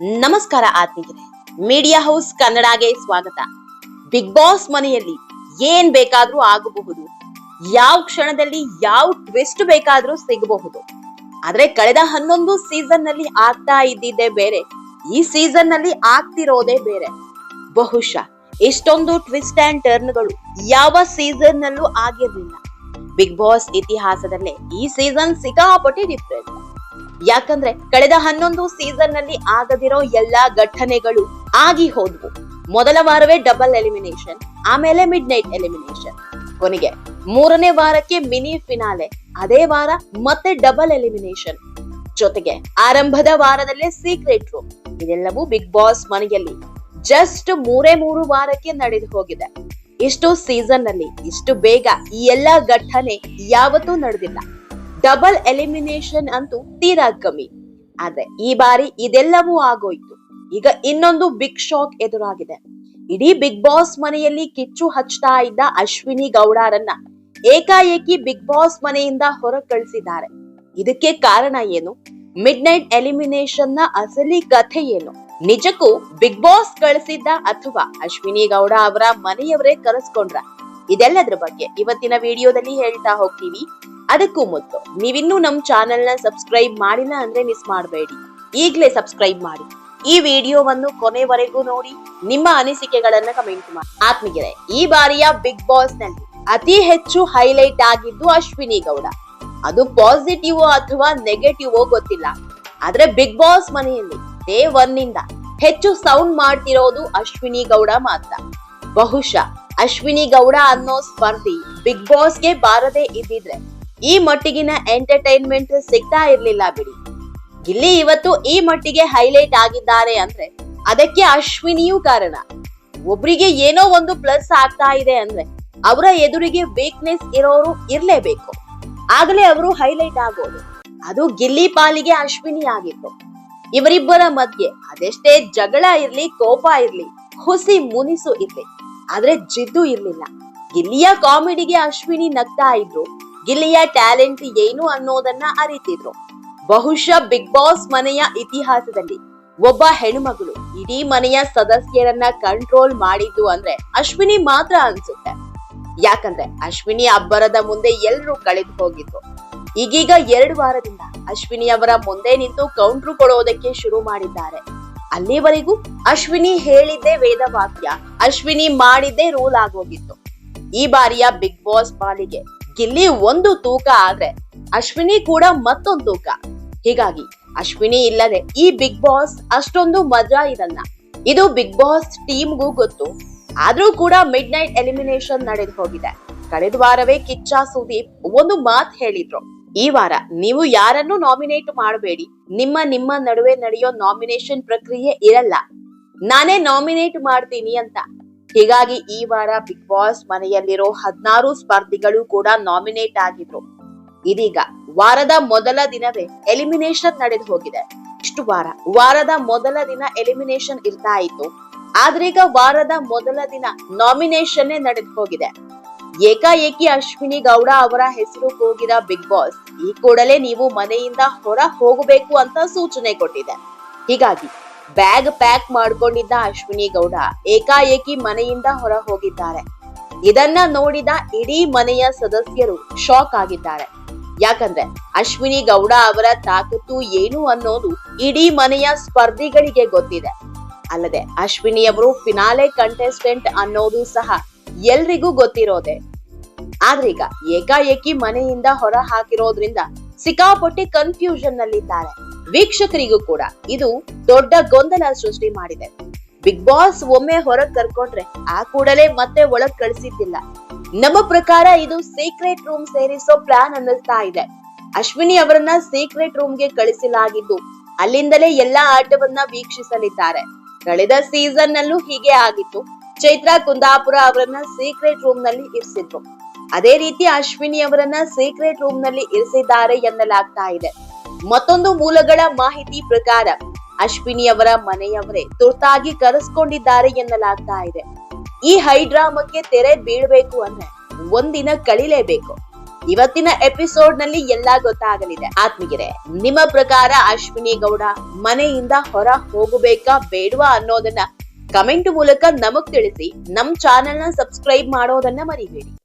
ನಮಸ್ಕಾರ ಆತ್ಮೀಯರೇ. Media house ಕನ್ನಡಗೆ ಸ್ವಾಗತ. ಬಿಗ್ ಬಾಸ್ ಮನೆಯಲ್ಲಿ ಏನ್ ಬೇಕಾದ್ರೂ ಆಗಬಹುದು. ಯಾವ ಕ್ಷಣದಲ್ಲಿ ಯಾವ ಟ್ವಿಸ್ಟ್ ಬೇಕಾದ್ರೂ ಸಿಗಬಹುದು. ಆದ್ರೆ ಕಳೆದ ಹನ್ನೊಂದು ಸೀಸನ್ನಲ್ಲಿ ಆಗ್ತಾ ಇದ್ದಿದ್ದೇ ಬೇರೆ. ಈ ಸೀಸನ್ನಲ್ಲಿ ಆಗ್ತಿರೋದೇ ಬೇರೆ. ಬಹುಶಃ ಇಷ್ಟೊಂದು ಟ್ವಿಸ್ಟ್ ಅಂಡ್ ಟರ್ನ್ಗಳು ಯಾವ ಸೀಸನ್ ನಲ್ಲೂ ಆಗಿರ್ಲಿಲ್ಲ. ಬಿಗ್ ಬಾಸ್ ಇತಿಹಾಸದಲ್ಲೇ ಈ ಸೀಸನ್ ಸಿಕ್ಕಾಪಟ್ಟೆ ಡಿಫ್ರೆಂಟ್ ಯಾಕಂದ್ರೆ ಕಳೆದ ಹನ್ನೊಂದು ಸೀಸನ್ನಲ್ಲಿ ಆಗದಿರೋ ಎಲ್ಲಾ ಘಟನೆಗಳು ಆಗಿ ಹೋದ್ವು. ಮೊದಲ ವಾರವೇ ಡಬಲ್ ಎಲಿಮಿನೇಷನ್ ಆಮೇಲೆ ಮಿಡ್ ನೈಟ್ ಎಲಿಮಿನೇಷನ್ ಕೊನೆಗೆ ಮೂರನೇ ವಾರಕ್ಕೆ ಮಿನಿ ಫಿನಾಲೆ ಅದೇ ವಾರ ಮತ್ತೆ ಡಬಲ್ ಎಲಿಮಿನೇಷನ್ ಜೊತೆಗೆ ಆರಂಭದ ವಾರದಲ್ಲೇ ಸೀಕ್ರೆಟ್ ರೂಮ್ ಇದೆಲ್ಲವೂ ಬಿಗ್ ಬಾಸ್ ಮನೆಯಲ್ಲಿ ಜಸ್ಟ್ ಮೂರೇ ಮೂರು ವಾರಕ್ಕೆ ನಡೆದು ಹೋಗಿದೆ. ಇಷ್ಟು ಸೀಸನ್ನಲ್ಲಿ ಇಷ್ಟು ಬೇಗ ಈ ಎಲ್ಲಾ ಘಟನೆ ಯಾವತ್ತೂ ನಡೆದಿಲ್ಲ. ಡಬಲ್ ಎಲಿಮಿನೇಷನ್ ಅಂತೂ ತೀರಾ ಕಮ್ಮಿ. ಆದ್ರೆ ಈ ಬಾರಿ ಇದೆಲ್ಲವೂ ಆಗೋಯ್ತು. ಈಗ ಇನ್ನೊಂದು ಬಿಗ್ ಶಾಕ್ ಎದುರಾಗಿದೆ. ಇಡೀ ಬಿಗ್ ಬಾಸ್ ಮನೆಯಲ್ಲಿ ಕಿಚ್ಚು ಹಚ್ತಾ ಇದ್ದ ಅಶ್ವಿನಿ ಗೌಡರನ್ನ ಏಕಾಏಕಿ ಬಿಗ್ ಬಾಸ್ ಮನೆಯಿಂದ ಹೊರ ಕಳಿಸಿದ್ದಾರೆ ಇದಕ್ಕೆ ಕಾರಣ ಏನು? ಮಿಡ್ ನೈಟ್ ಎಲಿಮಿನೇಷನ್ನ ಅಸಲಿ ಕಥೆ ಏನು? ನಿಜಕ್ಕೂ ಬಿಗ್ ಬಾಸ್ ಕಳಿಸಿದ್ದ ಅಥವಾ ಅಶ್ವಿನಿ ಗೌಡ ಅವರ ಮನೆಯವರೇ ಕರೆಸ್ಕೊಂಡ್ರ? ಇದೆಲ್ಲದ್ರ ಬಗ್ಗೆ ಇವತ್ತಿನ ವಿಡಿಯೋದಲ್ಲಿ ಹೇಳ್ತಾ ಹೋಗ್ತೀವಿ. ಅದಕ್ಕೂ ಮೊದಲು ನೀವಿನ್ನೂ ನಮ್ಮ ಚಾನೆಲ್ನ ಸಬ್ಸ್ಕ್ರೈಬ್ ಮಾಡಿಲ್ಲ ಅಂದ್ರೆ ಮಿಸ್ ಮಾಡಬೇಡಿ. ಈಗಲೇ ಸಬ್ಸ್ಕ್ರೈಬ್ ಮಾಡಿ. ಈ ವಿಡಿಯೋವನ್ನು ಕೊನೆವರೆಗೂ ನೋಡಿ, ನಿಮ್ಮ ಅನಿಸಿಕೆಗಳನ್ನ ಕಮೆಂಟ್ ಮಾಡಿ. ಆತ್ಮಗೆರೆ ಈ ಬಾರಿಯ ಬಿಗ್ ಬಾಸ್ನಲ್ಲಿ ಅತಿ ಹೆಚ್ಚು ಹೈಲೈಟ್ ಆಗಿದ್ದು ಅಶ್ವಿನಿ ಗೌಡ. ಅದು ಪಾಸಿಟಿವ್ ಅಥವಾ ನೆಗೆಟಿವ್ ಗೊತ್ತಿಲ್ಲ. ಆದ್ರೆ ಬಿಗ್ ಬಾಸ್ ಮನೆಯಲ್ಲಿ, ಡೇ ಒನ್ ಇಂದ ಹೆಚ್ಚು ಸೌಂಡ್ ಮಾಡ್ತಿರೋದು ಅಶ್ವಿನಿ ಗೌಡ ಮಾತ್ರ. ಬಹುಶಃ ಅಶ್ವಿನಿ ಗೌಡ ಅನ್ನೋ ಸ್ಪರ್ಧಿ ಬಿಗ್ ಬಾಸ್ಗೆ ಬಾರದೇ ಇದ್ದಿದ್ರೆ ಈ ಮಟ್ಟಿಗಿನ ಎಂಟರ್ಟೈನ್ಮೆಂಟ್ ಸಿಗ್ತಾ ಇರ್ಲಿಲ್ಲ ಬಿಡಿ. ಗಿಲ್ಲಿ ಇವತ್ತು ಈ ಮಟ್ಟಿಗೆ ಹೈಲೈಟ್ ಆಗಿದ್ದಾರೆ ಅಂದ್ರೆ ಅದಕ್ಕೆ ಅಶ್ವಿನಿಯೂ ಕಾರಣ. ಒಬ್ರಿಗೆ ಏನೋ ಒಂದು ಪ್ಲಸ್ ಆಗ್ತಾ ಇದೆ ಅಂದ್ರೆ ಅವರ ಎದುರಿಗೆ ವೀಕ್ನೆಸ್ ಇರೋರು ಇರ್ಲೇಬೇಕು. ಆಗಲೇ ಅವರು ಹೈಲೈಟ್ ಆಗೋದು ಅದು ಗಿಲ್ಲಿ ಪಾಲಿಗೆ ಅಶ್ವಿನಿ ಆಗಿತ್ತು. ಇವರಿಬ್ಬರ ಮಧ್ಯೆ ಅದೆಷ್ಟೇ ಜಗಳ ಇರ್ಲಿ, ಕೋಪ ಇರ್ಲಿ, ಹುಸಿ ಮುನಿಸು ಇರ್ಲಿ, ಆದ್ರೆ ಜಿದ್ದು ಇರ್ಲಿಲ್ಲ. ಗಿಲ್ಲಿಯ ಕಾಮಿಡಿಗೆ ಅಶ್ವಿನಿ ನಗ್ತಾ ಇದ್ರು. ಗಿಲ್ಲಿಯ ಟ್ಯಾಲೆಂಟ್ ಏನು ಅನ್ನೋದನ್ನ ಅರಿತಿದ್ರು. ಬಹುಶಃ ಬಿಗ್ ಬಾಸ್ ಮನೆಯ ಇತಿಹಾಸದಲ್ಲಿ ಒಬ್ಬ ಹೆಣ್ಮಗಳು ಇಡೀ ಮನೆಯ ಸದಸ್ಯರನ್ನ ಕಂಟ್ರೋಲ್ ಮಾಡಿದ್ದು ಅಂದ್ರೆ ಅಶ್ವಿನಿ ಮಾತ್ರ ಅನ್ಸುತ್ತೆ. ಯಾಕಂದ್ರೆ ಅಶ್ವಿನಿ ಅಬ್ಬರದ ಮುಂದೆ ಎಲ್ರೂ ಕಳೆದು ಹೋಗಿದ್ರು. ಈಗೀಗ ಎರಡು ವಾರದಿಂದ ಅಶ್ವಿನಿ ಅವರ ಮುಂದೆ ನಿಂತು ಕೌಂಟ್ರು ಕೊಡೋದಕ್ಕೆ ಶುರು ಮಾಡಿದ್ದಾರೆ. ಅಲ್ಲಿವರೆಗೂ ಅಶ್ವಿನಿ ಹೇಳಿದ್ದೇ ವೇದ ವಾಕ್ಯ, ಅಶ್ವಿನಿ ಮಾಡಿದ್ದೇ ರೂಲ್ ಆಗೋಗಿತ್ತು. ಈ ಬಾರಿಯ ಬಿಗ್ ಬಾಸ್ ಪಾಲಿಗೆ ಗಿಲ್ಲಿ ಒಂದು ತೂಕ ಆದ್ರೆ ಅಶ್ವಿನಿ ಕೂಡ ಮತ್ತೊಂದು ತೂಕ. ಹೀಗಾಗಿ ಅಶ್ವಿನಿ ಇಲ್ಲದೆ ಈ ಬಿಗ್ ಬಾಸ್ ಅಷ್ಟೊಂದು ಮಜಾ ಇರಲ್ಲ. ಇದು ಬಿಗ್ ಬಾಸ್ ಟೀಮ್ಗೂ ಗೊತ್ತು. ಆದ್ರೂ ಕೂಡ ಮಿಡ್ ನೈಟ್ ಎಲಿಮಿನೇಷನ್ ನಡೆದು ಹೋಗಿದೆ. ಕಳೆದ ವಾರವೇ ಕಿಚ್ಚ ಸುದೀಪ್ ಒಂದು ಮಾತ್ ಹೇಳಿದ್ರು. ಈ ವಾರ ನೀವು ಯಾರನ್ನು ನಾಮಿನೇಟ್ ಮಾಡಬೇಡಿ, ನಿಮ್ಮ ನಿಮ್ಮ ನಡುವೆ ನಡೆಯೋ ನಾಮಿನೇಷನ್ ಪ್ರಕ್ರಿಯೆ ಇರಲ್ಲ. ನಾನೇ ನಾಮಿನೇಟ್ ಮಾಡ್ತೀನಿ ಅಂತ ಹೀಗಾಗಿ ಈ ವಾರ ಬಿಗ್ ಬಾಸ್ ಮನೆಯಲ್ಲಿರೋ ಹದಿನಾರು ಸ್ಪರ್ಧಿಗಳು ಕೂಡ ನಾಮಿನೇಟ್ ಆಗಿದ್ರು. ಇದೀಗ ವಾರದ ಮೊದಲ ದಿನವೇ ಎಲಿಮಿನೇಷನ್ ನಡೆದು ಹೋಗಿದೆ. ಇಷ್ಟು ವಾರ, ವಾರದ ಮೊದಲ ದಿನ ಎಲಿಮಿನೇಷನ್ ಇರ್ತಾ ಇತ್ತು. ಆದ್ರೀಗ ವಾರದ ಮೊದಲ ದಿನ ನಾಮಿನೇಷನ್ ನಡೆದು ಹೋಗಿದೆ. ಏಕಾಏಕಿ ಅಶ್ವಿನಿ ಗೌಡ ಅವರ ಹೆಸರು ಕೂಗಿದ ಬಿಗ್ ಬಾಸ್, ಈ ಕೂಡಲೇ ನೀವು ಮನೆಯಿಂದ ಹೊರ ಹೋಗಬೇಕು ಅಂತ ಸೂಚನೆ ಕೊಟ್ಟಿದೆ. ಹೀಗಾಗಿ ಬ್ಯಾಗ್ ಪ್ಯಾಕ್ ಮಾಡ್ಕೊಂಡಿದ್ದ ಅಶ್ವಿನಿ ಗೌಡ ಏಕಾಏಕಿ ಮನೆಯಿಂದ ಹೊರ ಹೋಗಿದ್ದಾರೆ. ಇದನ್ನ ನೋಡಿದ ಇಡೀ ಮನೆಯ ಸದಸ್ಯರು ಶಾಕ್ ಆಗಿದ್ದಾರೆ. ಯಾಕಂದ್ರೆ ಅಶ್ವಿನಿ ಗೌಡ ಅವರ ತಾಕತ್ತು ಏನು ಅನ್ನೋದು ಇಡೀ ಮನೆಯ ಸ್ಪರ್ಧಿಗಳಿಗೆ ಗೊತ್ತಿದೆ. ಅಲ್ಲದೆ ಅಶ್ವಿನಿ ಅವರು ಫಿನಾಲೆ ಕಂಟೆಸ್ಟೆಂಟ್ ಅನ್ನೋದು ಸಹ ಎಲ್ರಿಗೂ ಗೊತ್ತಿರೋದೆ. ಆದ್ರೀಗ ಏಕಾಏಕಿ ಮನೆಯಿಂದ ಹೊರ ಹಾಕಿರೋದ್ರಿಂದ ಸಿಕ್ಕಾಪಟ್ಟೆ ಕನ್ಫ್ಯೂಷನ್ ನಲ್ಲಿದ್ದಾರೆ. ವೀಕ್ಷಕರಿಗೂ ಕೂಡ ಇದು ದೊಡ್ಡ ಗೊಂದಲ ಸೃಷ್ಟಿ ಮಾಡಿದೆ. ಬಿಗ್ ಬಾಸ್ ಒಮ್ಮೆ ಹೊರಗ್ ಕರ್ಕೊಂಡ್ರೆ ಆ ಕೂಡಲೇ ಮತ್ತೆ ಒಳಗ್ ಕಳಿಸಿದ್ದಿಲ್ಲ. ನಮ್ಮ ಪ್ರಕಾರ ಇದು ಸೀಕ್ರೆಟ್ ರೂಮ್ ಸೇರಿಸೋ ಪ್ಲಾನ್ ಅನ್ನಿಸ್ತಾ ಇದೆ. ಅಶ್ವಿನಿ ಅವರನ್ನ ಸೀಕ್ರೆಟ್ ರೂಮ್ಗೆ ಕಳಿಸಲಾಗಿದ್ದು ಅಲ್ಲಿಂದಲೇ ಎಲ್ಲಾ ಆಟವನ್ನ ವೀಕ್ಷಿಸಲಿದ್ದಾರೆ. ಕಳೆದ ಸೀಸನ್ ನಲ್ಲೂ ಹೀಗೆ ಆಗಿತ್ತು. ಚೈತ್ರಾ ಕುಂದಾಪುರ ಅವರನ್ನ ಸೀಕ್ರೆಟ್ ರೂಮ್ನಲ್ಲಿ ಇರಿಸಿದ್ರು. ಅದೇ ರೀತಿ ಅಶ್ವಿನಿ ಅವರನ್ನ ಸೀಕ್ರೆಟ್ ರೂಮ್ನಲ್ಲಿ ಇರಿಸಿದ್ದಾರೆ ಎನ್ನಲಾಗ್ತಾ ಇದೆ. ಮತ್ತೊಂದು ಮೂಲಗಳ ಮಾಹಿತಿ ಪ್ರಕಾರ ಅಶ್ವಿನಿ ಅವರ ಮನೆಯವರೇ ತುರ್ತಾಗಿ ಕರೆಸ್ಕೊಂಡಿದ್ದಾರೆ ಎನ್ನಲಾಗ್ತಾ ಇದೆ. ಈ ಹೈಡ್ರಾಮಕ್ಕೆ ತೆರೆ ಬೀಳ್ಬೇಕು ಅಂದ್ರೆ ಒಂದಿನ ಕಳಿಲೇಬೇಕು. ಇವತ್ತಿನ ಎಪಿಸೋಡ್ನಲ್ಲಿ ಎಲ್ಲಾ ಗೊತ್ತಾಗಲಿದೆ. ಆತ್ಮೀಗೆರೆ ನಿಮ್ಮ ಪ್ರಕಾರ ಅಶ್ವಿನಿ ಗೌಡ ಮನೆಯಿಂದ ಹೊರ ಹೋಗಬೇಕಾ ಬೇಡವಾ ಅನ್ನೋದನ್ನ ಕಮೆಂಟ್ ಮೂಲಕ ನಮಗ್ ತಿಳಿಸಿ, ನಮ್ ಚಾನೆಲ್ನ ಸಬ್ಸ್ಕ್ರೈಬ್ ಮಾಡೋದನ್ನ ಮರಿಬೇಡಿ.